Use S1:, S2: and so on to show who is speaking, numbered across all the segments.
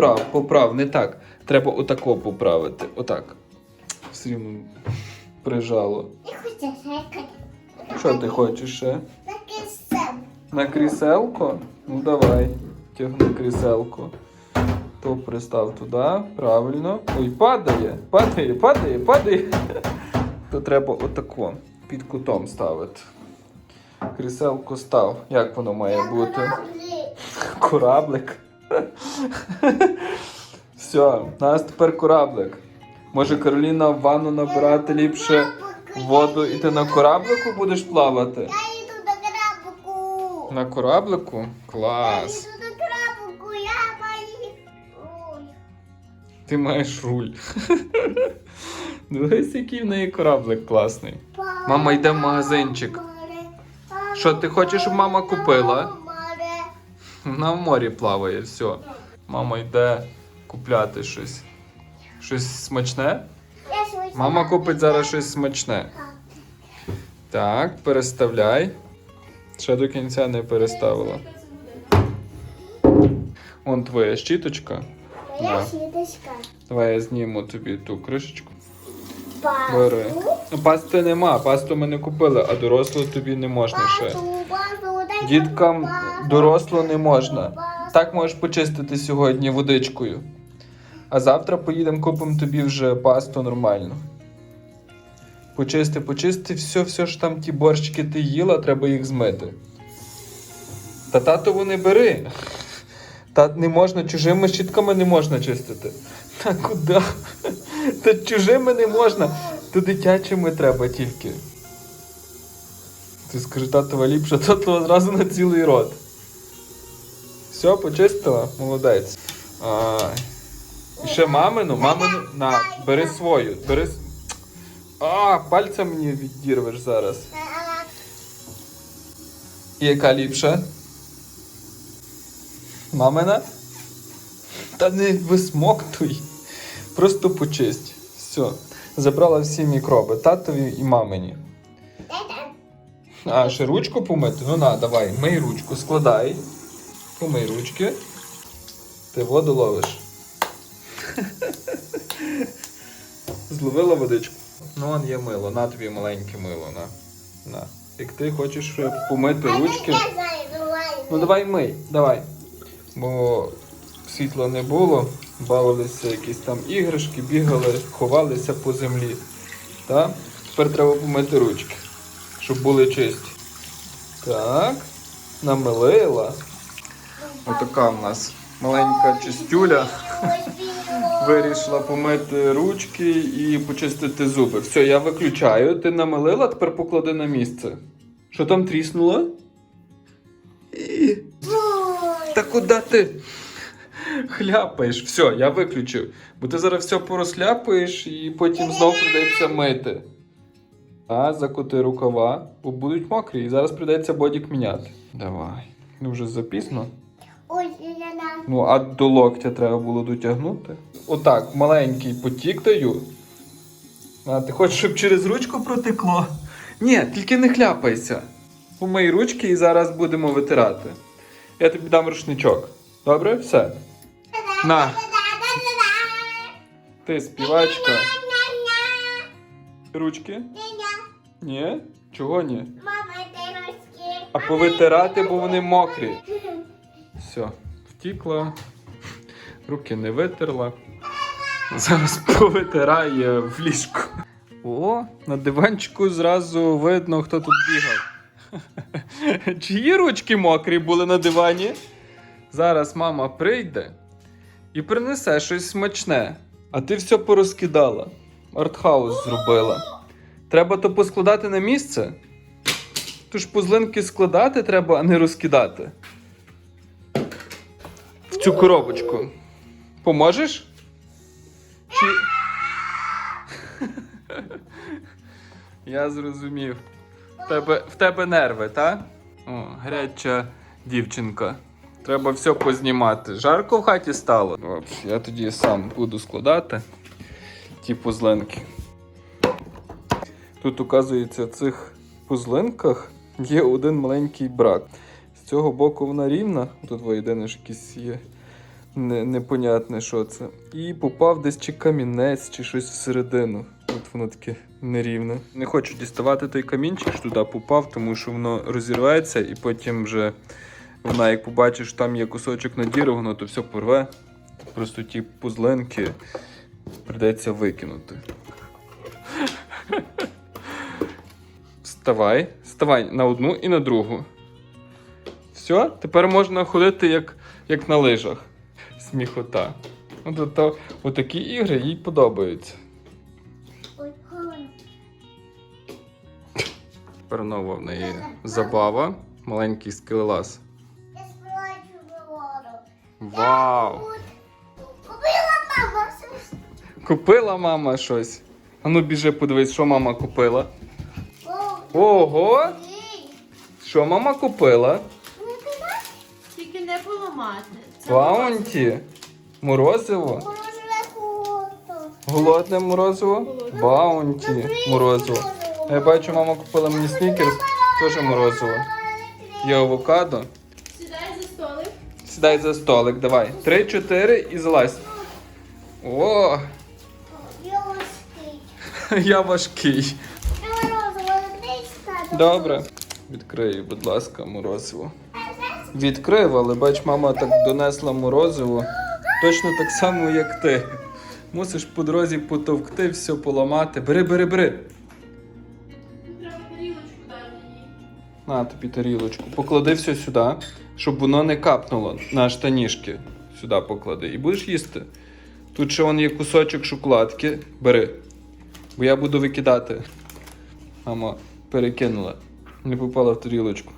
S1: Поправ, поправ, не так. Треба отако поправити. Отак. Все рівно прижало.
S2: Я хочу секати.
S1: Що ти хочеш ще?
S2: Таке сам.
S1: На кріселко? Ну давай, тягни кріселко. То пристав туди, правильно. Ой, падає, падає, падає, падає. То треба отако під кутом ставити. Кріселко став. Як воно має бути? Кораблик. Все, у нас тепер кораблик. Може Кароліна в ванну набирати ліпше воду і ти на кораблику будеш плавати?
S2: Я йду до крабику.
S1: На кораблику? Клас.
S2: Я йду до крабику, я маю. Ой.
S1: Ти маєш руль. Дивись, який в неї кораблик класний. Мама, йде в магазинчик. Що ти хочеш, щоб мама купила? Вона в морі плаває, все. Мама йде купляти щось. Щось смачне? Мама купить зараз щось смачне. Так, переставляй. Ще до кінця не переставила. Вон твоя щіточка.
S2: Моя сіточка.
S1: Давай я зніму тобі ту кришечку. Бери. Ну, Пасти нема, пасту ми не купили, а дорослу тобі не можна ще. Діткам
S2: пасу.
S1: дорослу не можна. Так можеш почистити сьогодні водичкою. А завтра поїдемо купимо тобі вже пасту нормальну. Почисти, почисти, все, все ж там ті борщики ти їла, треба їх змити. Та татову не бери. Та не можна, чужими щітками не можна чистити. Та куди? Та чужими не можна. То дитячими треба тільки. Ти скажи, татова ліпше, татова зразу на цілий рот. Все, почистила? Молодець. Ай. І ще мамину, мамину. На, бери свою. Бери. А, пальцем мені відірвеш зараз. І яка ліпша? Мамина? Та не висмоктуй. Просто почисть. Все. Забрала всі мікроби. Татові і мамині. А, ще ручку помити? Ну на, давай, мий ручку, складай. Помий ручки. Ти воду ловиш. Зловила водичку. Ну, он є мило, на тобі маленьке мило, на. на. Як ти хочеш помити ручки. Ну давай мий, давай. Бо світла не було, бавилися якісь там іграшки, бігали, ховалися по землі. Так? Тепер треба помити ручки, щоб були чисті. Так, намилила. Отака в нас маленька чистюля. Вирішила помити ручки і почистити зуби. Все, я виключаю. Ти намилила, тепер поклади на місце. Що там тріснуло? І... Та куди ти хляпаєш? Все, я виключив. Бо ти зараз все порозхляпаєш і потім знов прийдеться мити. А, закути рукава, бо будуть мокрі, і зараз прийдеться бодік міняти. Давай. Ну вже запізно.
S2: Ой, Лена.
S1: Ну, а до локтя треба було дотягнути. Отак, маленький потік даю. А ти хочеш, щоб через ручку протекло? Ні, тільки не хляпайся. Помий ручки і зараз будемо витирати. Я тобі дам рушничок. Добре? Все. На, ти співачка. Ручки? Ні? Чого ні?
S2: Мама, ти ручки.
S1: А повитирати, бо вони мокрі. Все, втікла. Руки не витерла. Зараз повитирає в ліжку. О, на диванчику зразу видно, хто тут бігав. Чиї ручки мокрі були на дивані? Зараз мама прийде і принесе щось смачне. А ти все порозкидала. Артхаус зробила. Треба то поскладати на місце. Тож пузлинки складати треба, а не розкидати. В цю коробочку. Поможеш? Чи... Я зрозумів. В тебе, в тебе нерви, так? О, гаряча дівчинка. Треба все познімати. Жарко в хаті стало. Я тоді сам буду складати ті пузлинки. Тут, оказується, в цих пузлинках є один маленький брак. З цього боку вона рівна, тут єдине ж якісь є Не, непонятне, що це. І попав десь чи камінець, чи щось всередину. От воно таке нерівне. Не хочу діставати той камінчик, що туди попав, тому що воно розірветься, і потім вже вона, як побачиш, що там є кусочок надірвано, то все порве. Просто ті пузленки прийдеться викинути. Вставай, вставай на одну і на другу. Все, тепер можна ходити як, як на лижах. Сміхота. От, от, от, отакі ігри їй подобаються.
S2: Ой.
S1: Тепер нова в неї забава. Маленький скелелаз.
S2: Я.
S1: Вау!
S2: Купила мама щось.
S1: Купила мама щось. Ану біжи, подивись, що мама купила. Ого!
S2: ні.
S1: Що мама купила?
S3: Тільки не поламати. Це
S1: Баунті. Морозиво. Голодне морозиво. Баунті. Морозиво. Я бачу, мама купила мені снікерс, теж морозиво. Є авокадо.
S3: Сідай за столик.
S1: Сідай за столик, давай. Три-чотири і залазь. О,
S2: Йошки.
S1: я важкий. Добре. Відкрию, будь ласка, морозиво. Відкрив, але бач, мама так донесла морозиво. Точно так само, як ти. Мусиш по дорозі потовкти, все поламати. Бери, бери, бери.
S3: Треба тарілочку дати.
S1: На тобі тарілочку. Поклади все сюди, щоб воно не капнуло на штанішки. Сюди поклади. І будеш їсти. Тут ще вон є кусочок шоколадки. Бери. Бо я буду викидати. Мама перекинула. Не попала в тарілочку.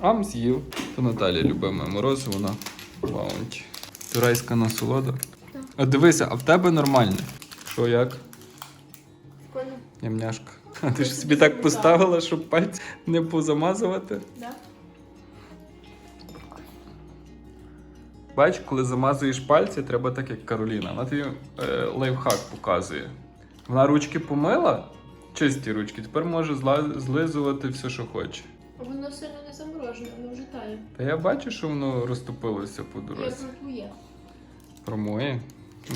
S1: Ам з'їв. То Наталя любиме морозиво на баунті. Турайська насолода. А дивися, а в тебе нормальне. Що як?
S3: Прикольно.
S1: Нямняшка. А ти ж собі так поставила, щоб пальці не позамазувати?
S3: Да?
S1: Бач, коли замазуєш пальці, треба так, як Кароліна. Вона тобі е, лайфхак показує. Вона ручки помила, чисті ручки, тепер може зла- злизувати все, що хоче.
S3: Воно сильно не заморожене, воно вже тає.
S1: Та я бачу, що воно розтопилося по
S3: Я
S1: дорозі.
S3: про твоє.
S1: Про моє?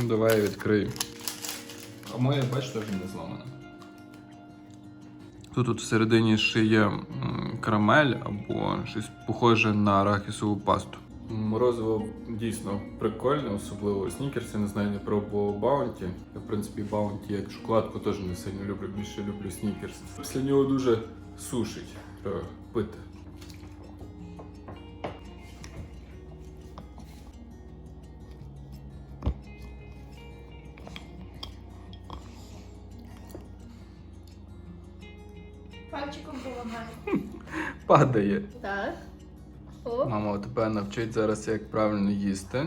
S1: Ну, давай я відкрию. А моє, бач, теж не зламане. Тут от всередині ще є м, карамель або щось похоже на арахісову пасту. Морозиво дійсно прикольне, особливо снікерси, не знаю, не пробував баунті. Я, в принципі, баунті як шоколадку теж не сильно люблю, більше люблю снікерс. Після нього дуже сушить. Треба пити.
S3: Пальчиком поламай.
S1: Падає.
S3: Так. О.
S1: Мама тебе навчить зараз, як правильно їсти.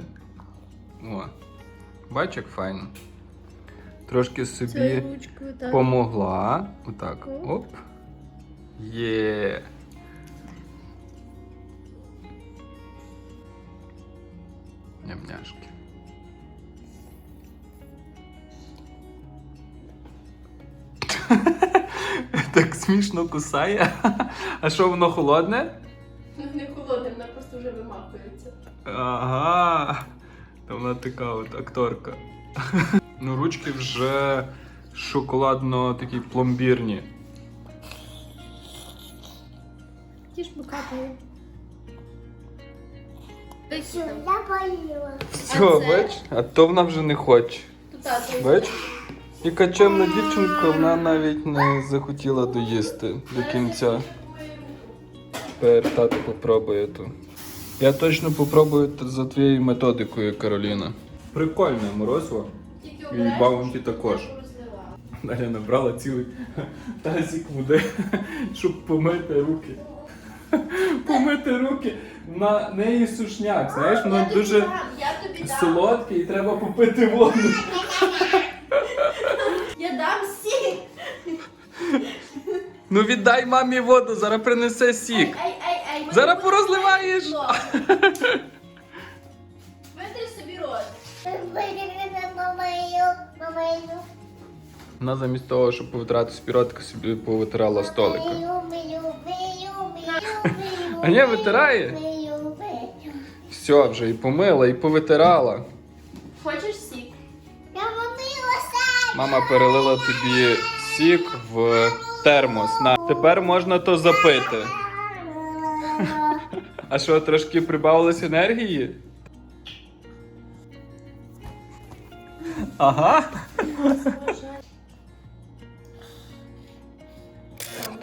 S1: О, бач, як файно. Трошки собі
S3: ручкою, так.
S1: помогла. Отак.
S3: Оп.
S1: Оп. Є. Нямняшки. Так смішно кусає. А що воно холодне?
S3: Ну, Не холодне, вона просто вже вимахується.
S1: Ага. Та вона така от акторка. Ну, ручки вже шоколадно такі пломбірні.
S3: Ті ж покапає.
S2: Все, я поїла.
S1: Все,
S3: це?
S1: бач? А то вона вже не хоче.
S3: Тут.
S1: Бач? Яка чемна дівчинка, вона навіть не захотіла доїсти до кінця. Тепер тато попробує ту. Я точно попробую за твоєю методикою, Кароліна. Прикольне морозиво.
S3: Тільки
S1: І баунті також. Наля набрала цілий тазик води, щоб помити руки. Помити руки. На неї сушняк, знаєш, воно дуже солодке і треба попити воду.
S3: Я дам сік.
S1: Ну віддай мамі воду, зараз принесе сік. Зараз порозливаєш.
S3: Витри собі рот.
S1: Вона замість того, щоб повитрати спіротки, собі повитирала столика.
S2: Мию,
S1: А ні, витирає? Все, Все вже і помила, і повитирала.
S3: Хочеш сік?
S2: Я помилася.
S1: Мама перелила тобі сік в термос. На тепер можна то запити. А що, трошки прибавилось енергії? Ага.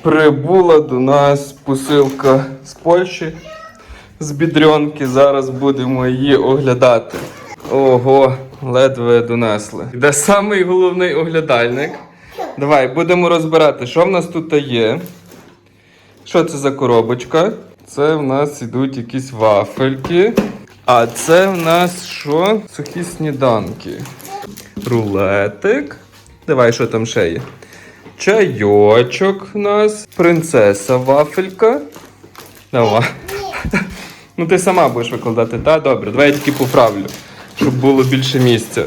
S1: Прибула до нас посилка з Польщі з бідрьонки. Зараз будемо її оглядати. Ого, ледве донесли. Де самий головний оглядальник. Давай, будемо розбирати, що в нас тут є. Що це за коробочка? Це в нас ідуть якісь вафельки. А це в нас що? Сухі сніданки. Рулетик. Давай, що там ще є? Чайочок в нас. Принцеса вафелька. Давай. Ну ти сама будеш викладати, так? Добре, давай я тільки поправлю, щоб було більше місця.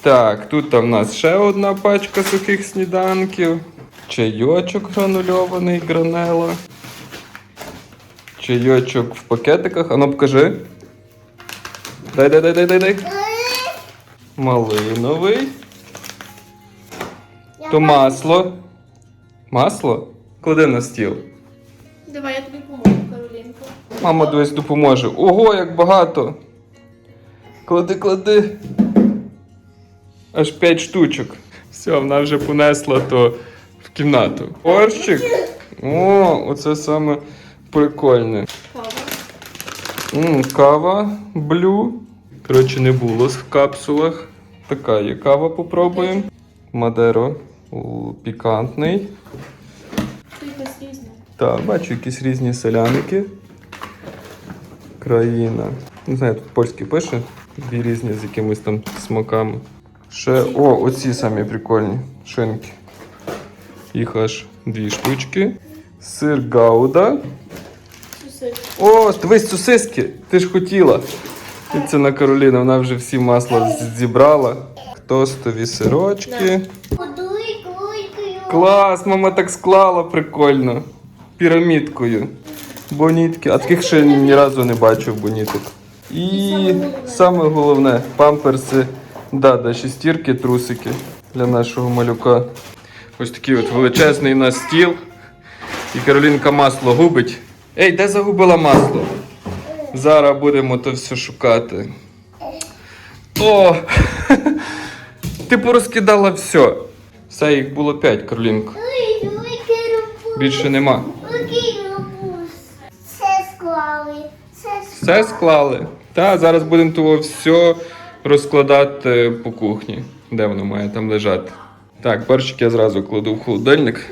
S1: Так, тут там в нас ще одна пачка сухих сніданків. Чайочок гранульований гранела. Чайочок в пакетиках. Ану покажи. Дай, дай, дай, дай, дай, дай. Малиновий. То масло. Масло? Клади на стіл.
S3: Давай я тобі поможу, Каролінко.
S1: Мама дивись допоможе. Ого, як багато. Клади, клади. Аж 5 штучок. Все, вона вже понесла то в кімнату. Борщик. О, оце саме прикольне.
S3: Кава.
S1: М, кава блю. Коротше, не було в капсулах. Така є кава, попробуємо. Мадеро пікантний. Так, бачу якісь різні селяники. Країна. Не знаю, тут польський пише. Дві різні з якимись там смаками. Ще. О, оці самі прикольні шинки. Їх аж дві штучки. Сир гауда. О, дивись, сосиски! Ти ж хотіла. І це на Кароліна, вона вже всі масла зібрала. Тостові сирочки. Клас, мама так склала прикольно. Пірамідкою. Бонітки. А таких ще ні разу не бачив боніток. І саме головне памперси. Да, да, шестірки, трусики для нашого малюка. Ось такий от величезний у нас стіл. І Каролінка масло губить. Ей, де загубила масло? Зараз будемо то все шукати. О! Ти порозкидала все. Все, їх було п'ять, Каролінко.
S2: Ой, великий рубус.
S1: Більше нема.
S2: Все склали. Все
S1: Все склали. Та зараз будемо того все розкладати по кухні, де воно має там лежати. Так, борщик я зразу кладу в холодильник.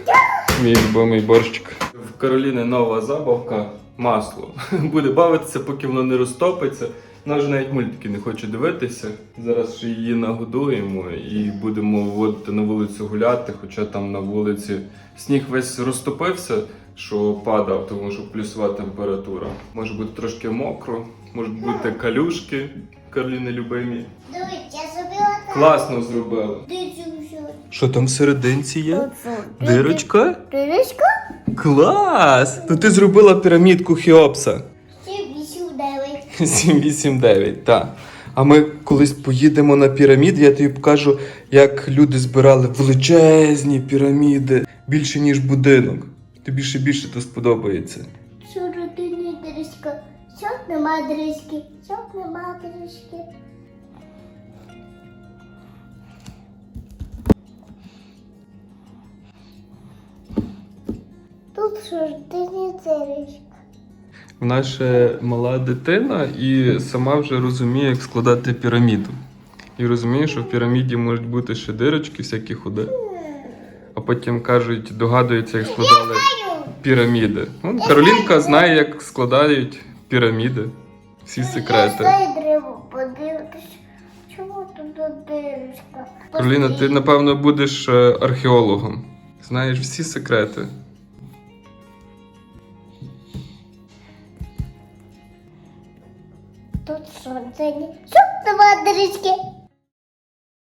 S1: Мій любимий борщик. Кароліни нова забавка масло. Буде бавитися, поки воно не розтопиться. Вона вже навіть мультики не хоче дивитися. Зараз ще її нагодуємо і будемо виводити на вулицю гуляти, хоча там на вулиці сніг весь розтопився, що падав, тому що плюсова температура. Може бути трошки мокро, можуть бути калюшки, Кароліни любимі.
S2: Дивись, я зробила так.
S1: Класно зробила.
S2: Дивіться, що.
S1: Що там всерединці є? Дирочка?
S2: Дирочка?
S1: Клас! То ти зробила пірамідку
S2: вісім дев'ять.
S1: 789, так. А ми колись поїдемо на піраміди, я тобі покажу, як люди збирали величезні піраміди, більше, ніж будинок. Тобі ще більше то сподобається.
S2: Що родині дирочка? Що нема дирочки? Що нема дирочки? Тут що родині дирочка?
S1: Вона ще мала дитина і сама вже розуміє, як складати піраміду. І розуміє, що в піраміді можуть бути ще дирочки, всякі ходи. А потім кажуть, догадуються, як складали піраміди. Ну, Каролінка знає, як складають піраміди. Всі секрети.
S2: Я треба подивитися. Чому тут дирочка?
S1: Кароліна, ти напевно будеш е, археологом. Знаєш всі секрети.
S2: ранені. Супно, мандрички.